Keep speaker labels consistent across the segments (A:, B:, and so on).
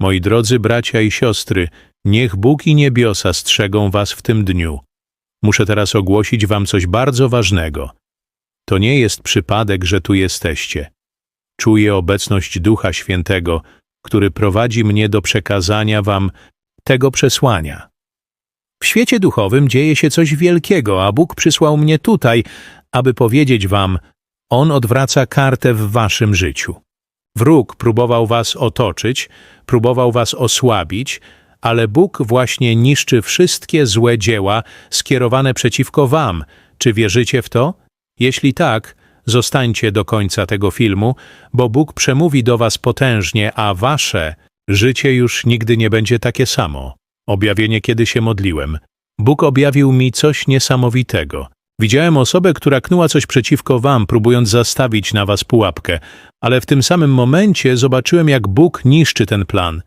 A: Moi drodzy bracia i siostry, niech Bóg i niebiosa strzegą was w tym dniu. Muszę teraz ogłosić wam coś bardzo ważnego. To nie jest przypadek, że tu jesteście. Czuję obecność Ducha Świętego, który prowadzi mnie do przekazania wam tego przesłania. W świecie duchowym dzieje się coś wielkiego, a Bóg przysłał mnie tutaj, aby powiedzieć wam, On odwraca kartę w waszym życiu. Wróg próbował was otoczyć, próbował was osłabić, ale Bóg właśnie niszczy wszystkie złe dzieła skierowane przeciwko wam. Czy wierzycie w to? Jeśli tak, zostańcie do końca tego filmu, bo Bóg przemówi do was potężnie, a wasze życie już nigdy nie będzie takie samo. Objawienie, kiedy się modliłem. Bóg objawił mi coś niesamowitego. Widziałem osobę, która knuła coś przeciwko wam, próbując zastawić na was pułapkę, ale w tym samym momencie zobaczyłem, jak Bóg niszczy ten plan.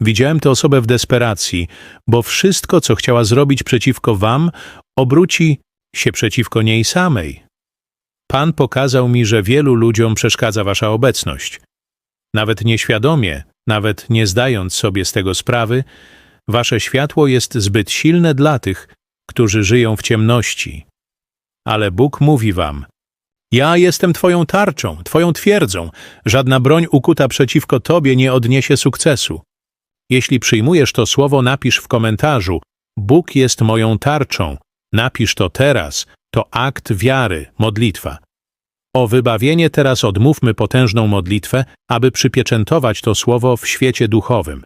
A: Widziałem tę osobę w desperacji, bo wszystko, co chciała zrobić przeciwko wam, obróci się przeciwko niej samej. Pan pokazał mi, że wielu ludziom przeszkadza wasza obecność. Nawet nieświadomie, nawet nie zdając sobie z tego sprawy, wasze światło jest zbyt silne dla tych, którzy żyją w ciemności. Ale Bóg mówi wam: Ja jestem twoją tarczą, twoją twierdzą. Żadna broń ukuta przeciwko tobie nie odniesie sukcesu. Jeśli przyjmujesz to słowo, napisz w komentarzu: Bóg jest moją tarczą. Napisz to teraz. To akt wiary, modlitwa. O wybawienie teraz odmówmy potężną modlitwę, aby przypieczętować to słowo w świecie duchowym.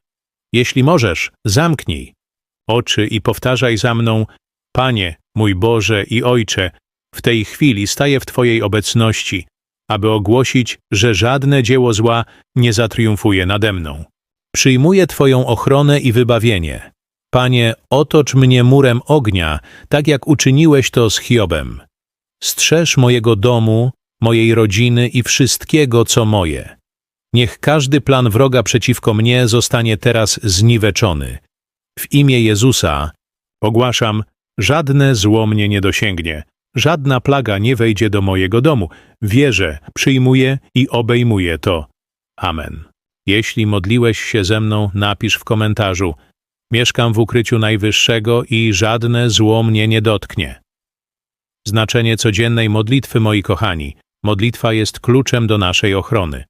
A: Jeśli możesz, zamknij oczy i powtarzaj za mną: Panie, mój Boże i Ojcze, w tej chwili staję w Twojej obecności, aby ogłosić, że żadne dzieło zła nie zatriumfuje nade mną. Przyjmuję Twoją ochronę i wybawienie. Panie, otocz mnie murem ognia, tak jak uczyniłeś to z Hiobem. Strzeż mojego domu, mojej rodziny i wszystkiego, co moje. Niech każdy plan wroga przeciwko mnie zostanie teraz zniweczony. W imię Jezusa ogłaszam, żadne zło mnie nie dosięgnie, żadna plaga nie wejdzie do mojego domu. Wierzę, przyjmuję i obejmuję to. Amen. Jeśli modliłeś się ze mną, napisz w komentarzu. Mieszkam w ukryciu Najwyższego i żadne zło mnie nie dotknie. Znaczenie codziennej modlitwy, moi kochani. Modlitwa jest kluczem do naszej ochrony.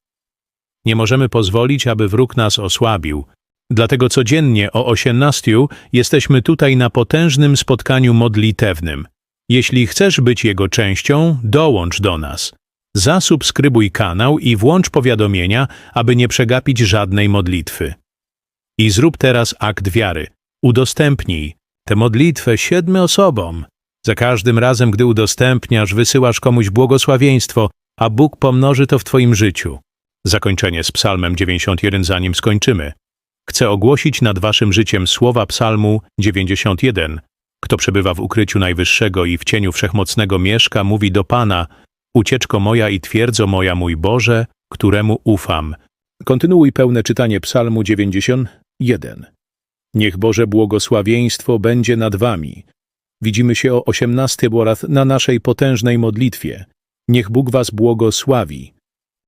A: Nie możemy pozwolić, aby wróg nas osłabił. Dlatego codziennie o 18 jesteśmy tutaj na potężnym spotkaniu modlitewnym. Jeśli chcesz być jego częścią, dołącz do nas. Zasubskrybuj kanał i włącz powiadomienia, aby nie przegapić żadnej modlitwy. I zrób teraz akt wiary. Udostępnij tę modlitwę siedmiu osobom. Za każdym razem, gdy udostępniasz, wysyłasz komuś błogosławieństwo, a Bóg pomnoży to w Twoim życiu. Zakończenie z Psalmem 91, zanim skończymy. Chcę ogłosić nad Waszym życiem słowa Psalmu 91. Kto przebywa w ukryciu Najwyższego i w cieniu Wszechmocnego mieszka, mówi do Pana, ucieczko moja i twierdzo moja, mój Boże, któremu ufam. Kontynuuj pełne czytanie Psalmu 91. Niech Boże błogosławieństwo będzie nad Wami. Widzimy się o 18 lat na naszej potężnej modlitwie. Niech Bóg Was błogosławi.